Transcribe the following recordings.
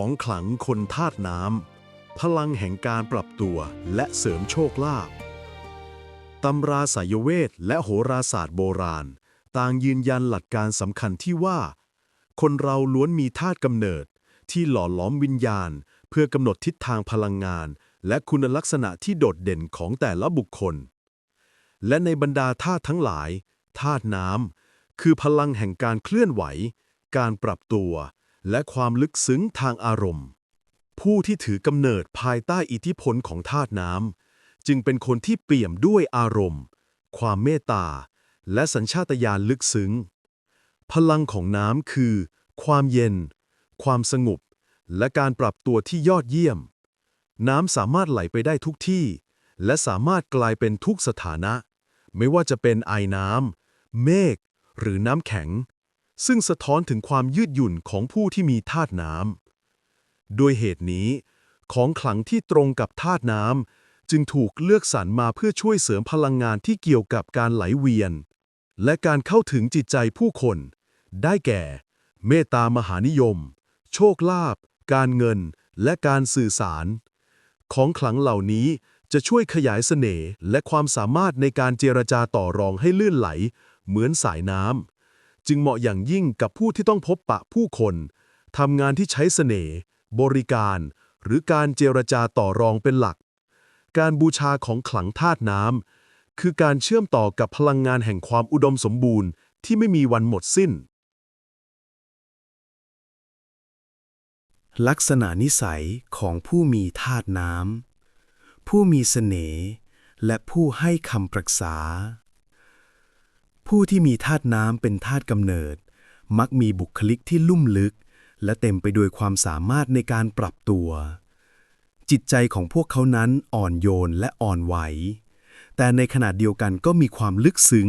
ของขลังคนธาตุน้ำ พลังแห่งการปรับตัวและเสริมโชคลาภตำราสายเวทและโหราศาสตร์โบราณ ต่างยืนยันหลักการสำคัญที่ว่า คนเราล้วนมีธาตุกำเนิด ที่หล่อหลอมวิญญาณ เพื่อกำหนดทิศทางพลังงาน และคุณลักษณะที่โดดเด่นของแต่ละบุคคล และในบรรดาธาตุทั้งหลายธาตุน้ำคือพลังแห่งการเคลื่อนไหว การปรับตัว และความลึกซึ้งทางอารมณ์ ผู้ที่ถือกำเนิดภายใต้อิทธิพลของธาตุน้ำจึงเป็นคนที่เปี่ยมด้วยอารมณ์ ความเมตตา และสัญชาตญาณลึกซึ้ง พลังของน้ำคือ ความเย็น ความสงบและการปรับตัวที่ยอดเยี่ยม น้ำสามารถไหลไปได้ทุกที่ และสามารถกลายเป็นทุกสถานะ ไม่ว่าจะเป็นไอน้ำเมฆหรือน้ำแข็ง ซึ่งสะท้อนถึงความยืดหยุ่นของผู้ที่มีธาตุน้ำด้วยเหตุนี้ ของขลังที่ตรงกับธาตุน้ำจึงถูกเลือกสรรมาเพื่อช่วยเสริมพลังงานที่เกี่ยวกับการไหลเวียน และการเข้าถึงจิตใจผู้คน ได้แก่ เมตตามหานิยม โชคลาภการเงิน และการสื่อสาร ของขลังเหล่านี้จะช่วยขยายเสน่ห์และความสามารถในการเจรจาต่อรองให้ลื่นไหล เหมือนสายน้ำ จึงเหมาะอย่างยิ่งกับผู้ที่ต้องพบปะผู้คนทำงานที่ใช้เสน่ห์บริการ หรือการเจรจาต่อรองเป็นหลัก การบูชาของขลังธาตุน้ำคือการเชื่อมต่อกับพลังงานแห่งความอุดมสมบูรณ์ที่ไม่มีวันหมดสิ้น ลักษณะนิสัยของผู้มีธาตุน้ำผู้มีเสน่ห์และผู้ให้คำปรึกษา ผู้ที่มีธาตุน้ำเป็นธาตุกำเนิด มักมีบุคลิกที่ลุ่มลึก และเต็มไปด้วยความสามารถในการปรับตัว จิตใจของพวกเขานั้นอ่อนโยนและอ่อนไหว แต่ในขณะเดียวกันก็มีความลึกซึ้ง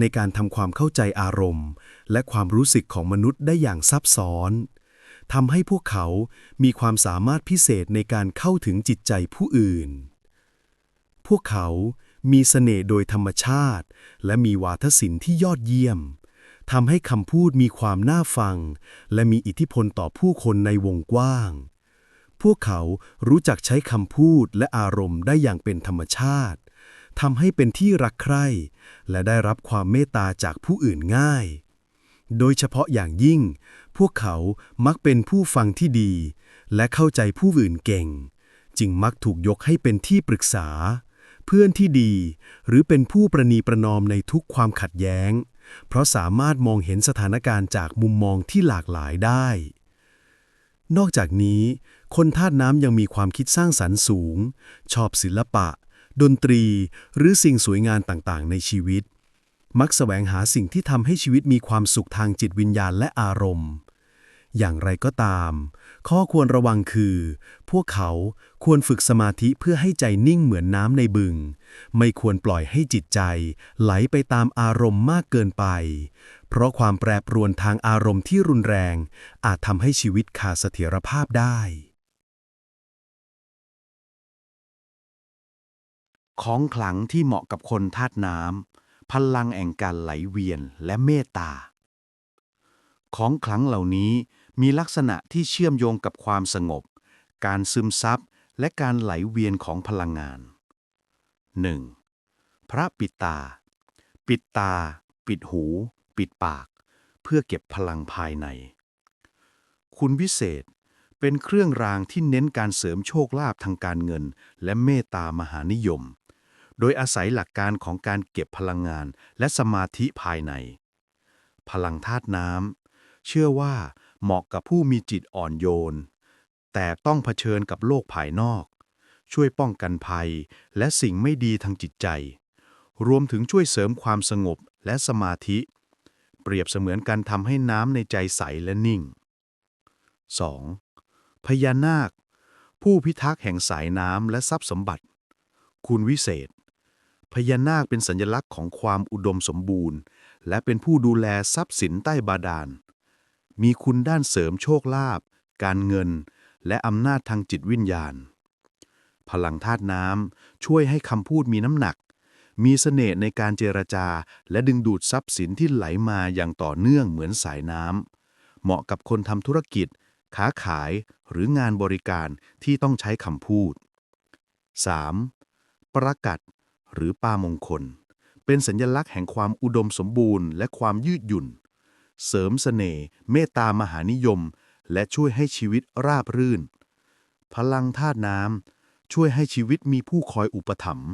ในการทำความเข้าใจอารมณ์ และความรู้สึกของมนุษย์ได้อย่างซับซ้อนทำให้พวกเขามีความสามารถพิเศษในการเข้าถึงจิตใจผู้อื่น พวกเขา มีเสน่ห์โดยธรรมชาติ และมีวาทศิลป์ที่ยอดเยี่ยมทำให้คำพูดมีความน่าฟัง และมีอิทธิพลต่อผู้คนในวงกว้าง พวกเขารู้จักใช้คำพูดและอารมณ์ได้อย่างเป็นธรรมชาติทำให้เป็นที่รักใคร่และได้รับความเมตตาจากผู้อื่นง่าย โดยเฉพาะอย่างยิ่ง พวกเขามักเป็นผู้ฟังที่ดี และเข้าใจผู้อื่นเก่ง จึงมักถูกยกให้เป็นที่ปรึกษา เพื่อนที่ดี หรือเป็นผู้ประนีประนอมในทุกความขัดแย้ง เพราะสามารถมองเห็นสถานการณ์จากมุมมองที่หลากหลายได้ นอกจากนี้ คนธาตุน้ำยังมีความคิดสร้างสรรค์สูง ชอบศิลปะ ดนตรี หรือสิ่งสวยงามต่างๆ ในชีวิต มักแสวงหาสิ่งที่ทำให้ชีวิตมีความสุขทางจิตวิญญาณและอารมณ์ อย่างไรก็ตาม ข้อควรระวังคือ พวกเขาควรฝึกสมาธิเพื่อให้ใจนิ่งเหมือนน้ำในบึง ไม่ควรปล่อยให้จิตใจ ไหลไปตามอารมณ์มากเกินไป เพราะความแปรปรวนทางอารมณ์ที่รุนแรง อาจทำให้ชีวิตขาดเสถียรภาพได้ ของขลังที่เหมาะกับคนธาตุน้ำพลังแห่งการไหลเวียนและเมตตาของขลังเหล่านี้ มีลักษณะที่เชื่อมโยงกับความสงบ การซึมซับ และการไหลเวียนของพลังงาน 1. พระปิดตา ปิดตา ปิดหู ปิดปาก เพื่อเก็บพลังภายใน คุณวิเศษเป็นเครื่องรางที่เน้นการเสริมโชคลาภทางการเงิน และเมตตามหานิยม โดยอาศัยหลักการของการเก็บพลังงานและสมาธิภายใน พลังธาตุน้ำเชื่อว่า เหมาะกับผู้มีจิตอ่อนโยน แต่ต้องเผชิญกับโลกภายนอก ช่วยป้องกันภัยและสิ่งไม่ดีทางจิตใจ รวมถึงช่วยเสริมความสงบและสมาธิ เปรียบเสมือนการทำให้น้ำในใจใสและนิ่ง 2. พญานาค ผู้พิทักษ์แห่งสายน้ำและทรัพย์สมบัติ คุณวิเศษ พญานาคเป็นสัญลักษณ์ของความอุดมสมบูรณ์ และเป็นผู้ดูแลทรัพย์สินใต้บาดาล มีคุณด้านเสริมโชคลาภการเงิน และอำนาจทางจิตวิญญาณ พลังธาตุน้ำช่วยให้คำพูดมีน้ำหนัก มีเสน่ห์ในการเจรจา และดึงดูดทรัพย์สินที่ไหลมาอย่างต่อเนื่องเหมือนสายน้ำเหมาะกับคนทำธุรกิจ ค้าขายหรืองานบริการที่ต้องใช้คำพูด 3. ประกัดหรือปามงคล เป็นสัญลักษณ์แห่งความอุดมสมบูรณ์ และความยืดหยุ่น เสริมเสน่ห์เมตตามหานิยม และช่วยให้ชีวิตราบรื่น พลังธาตุน้ำช่วยให้ชีวิตมีผู้คอยอุปถัมภ์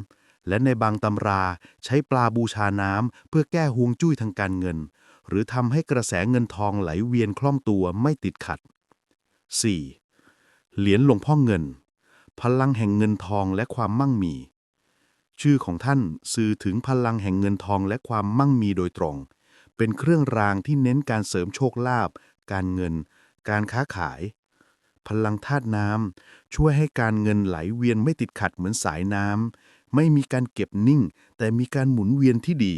และในบางตำราใช้ปลาบูชาน้ำเพื่อแก้ฮวงจุ้ยทางการเงิน หรือทำให้กระแสเงินทองไหลเวียนคล่องตัวไม่ติดขัด 4. เหรียญหลวงพ่อเงิน พลังแห่งเงินทองและความมั่งมี ชื่อของท่านสื่อถึงพลังแห่งเงินทองและความมั่งมีโดยตรง เป็นเครื่องรางที่เน้นการเสริมโชคลาภการเงิน การค้าขาย พลังธาตุน้ำช่วยให้การเงินไหลเวียนไม่ติดขัดเหมือนสายน้ำไม่มีการเก็บนิ่ง แต่มีการหมุนเวียนที่ดี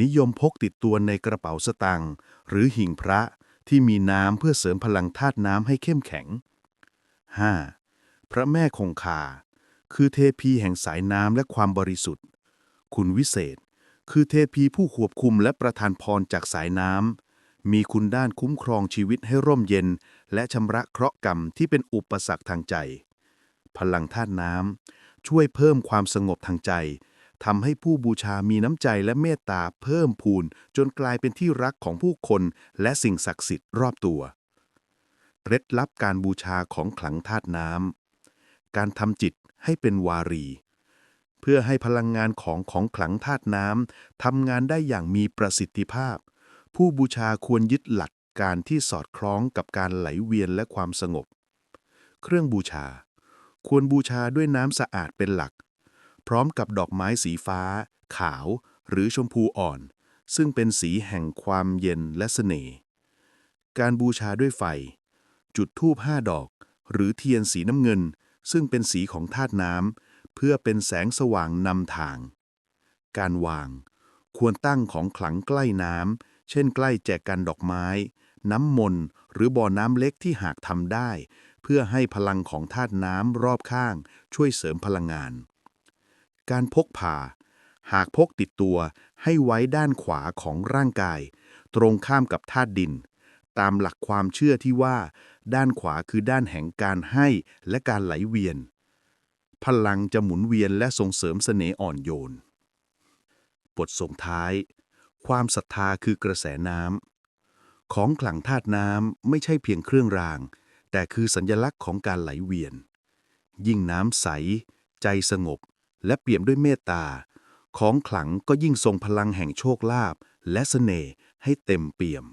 นิยมพกติดตัวในกระเป๋าสตางค์หรือหิ่งพระที่มีน้ำเพื่อเสริมพลังธาตุน้ำให้เข้มแข็ง 5. พระแม่คงคา คือเทพีแห่งสายน้ำและความบริสุทธิ์ คุณวิเศษ คือเทพีผู้ควบคุมและประทานพรจากสายน้ำ มีคุณด้านคุ้มครองชีวิตให้ร่มเย็น และชำระเคราะห์กรรมที่เป็นอุปสรรคทางใจ พลังธาตุน้ำ ช่วยเพิ่มความสงบทางใจทำให้ผู้บูชามีน้ำใจและเมตตาเพิ่มพูน จนกลายเป็นที่รักของผู้คนและสิ่งศักดิ์สิทธิ์รอบตัวเคล็ดลับการบูชาของขลังธาตุน้ำ การทำจิตให้เป็นวารี เพื่อให้พลังงานของของขลังธาตุน้ำทำงานได้อย่างมีประสิทธิภาพ ผู้บูชาควรยึดหลักการที่สอดคล้องกับการไหลเวียนและความสงบ เครื่องบูชา ควรบูชาด้วยน้ำสะอาดเป็นหลัก พร้อมกับดอกไม้สีฟ้า ขาว หรือชมพูอ่อน ซึ่งเป็นสีแห่งความเย็นและเสน่ห์การบูชาด้วยไฟ จุดธูปห้าดอก หรือเทียนสีน้ำเงิน ซึ่งเป็นสีของธาตุน้ำ เพื่อเป็นแสงสว่างนำทาง การวาง ควรตั้งของขลังใกล้น้ำ เช่นใกล้แจกันดอกไม้ น้ำมนต์หรือบ่อน้ำเล็กที่หากทำได้ เพื่อให้พลังของธาตุน้ำรอบข้าง ช่วยเสริมพลังงาน การพกพาหากพกติดตัวให้ไว้ด้านขวาของร่างกาย ตรงข้ามกับธาตุดิน ตามหลักความเชื่อที่ว่า ด้านขวาคือด้านแห่งการให้และการไหลเวียน พลังจะหมุนเวียนและส่งเสริมเสน่ห์อ่อนโยน บทส่งท้าย ความศรัทธาคือกระแสน้ำ ของขลังธาตุน้ำไม่ใช่เพียงเครื่องราง แต่คือสัญลักษณ์ของการไหลเวียน ยิ่งน้ำใส ใจสงบ และเปี่ยมด้วยเมตตา ของขลังก็ยิ่งทรงพลังแห่งโชคลาภและเสน่ห์ให้เต็มเปี่ยม